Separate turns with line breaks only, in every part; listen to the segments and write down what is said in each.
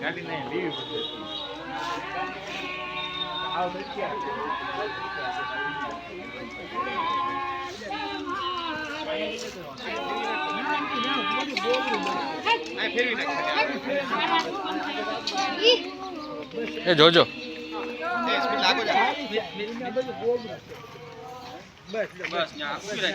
ગાડી નહીં લીવી પડશે
એ જોજો.
બસ બસ ન્યા આપી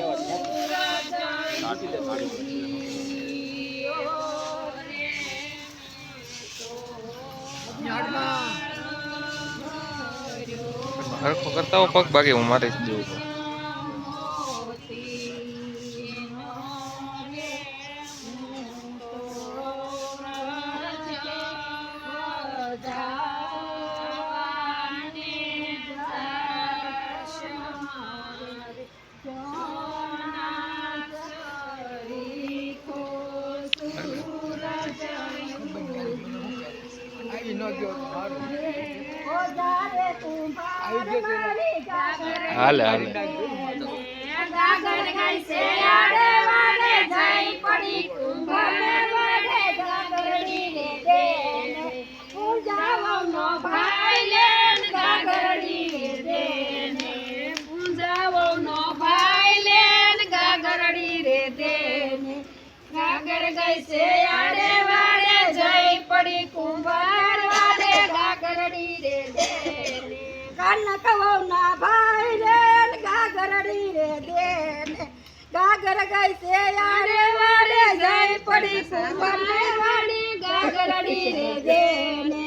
હરખો કરતા હો પગ બાકી હું મારી જ
ગાગર ગઈ હાલે વાડે જઈ પડી કુંભને વડે ગાગરડી રે દેને પૂજાવો નો ભાઈ લેન ગાગરડી રે દેને પૂજાવો નો ભાઈ લેન ગાગરડી રે દેને. ગાગર ગઈ છે આડે ગાગરડી રે દેને કનક ના ભાઈ રે ગાગરડી રે દેને ગાગર ગઈ છે યારે વાડે જઈ પડી કુંભાર વાડી ગાગરડી રે દેને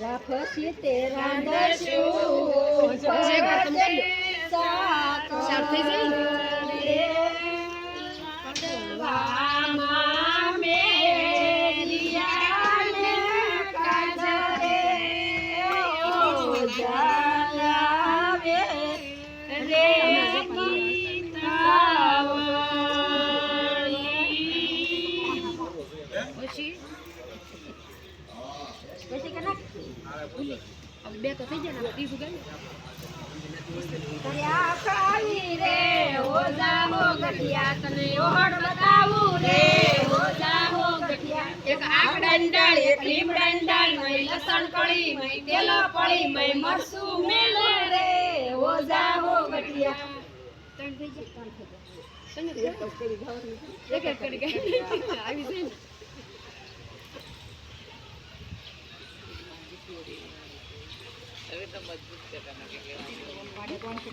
રાફસી તે રાંધશું શાક કડવામાં ગીતાવળી કે નાખ બે તો થઈ જાય ને ત્રીજું કેમ રે ઓજા હો ગઠિયા તને ઓહડ બતાવું રે ઓજા હો ગઠિયા એક આકડાની ડાળ એક લીમડાની ડાળ મય લસણ કળી મય તેલો પડી મય મરસું મેલે રે ઓજા હો ગઠિયા ત્રણ થઈ જાય ત્રણ થઈ જાય એક એક કરી ગઈ આવી જાય ને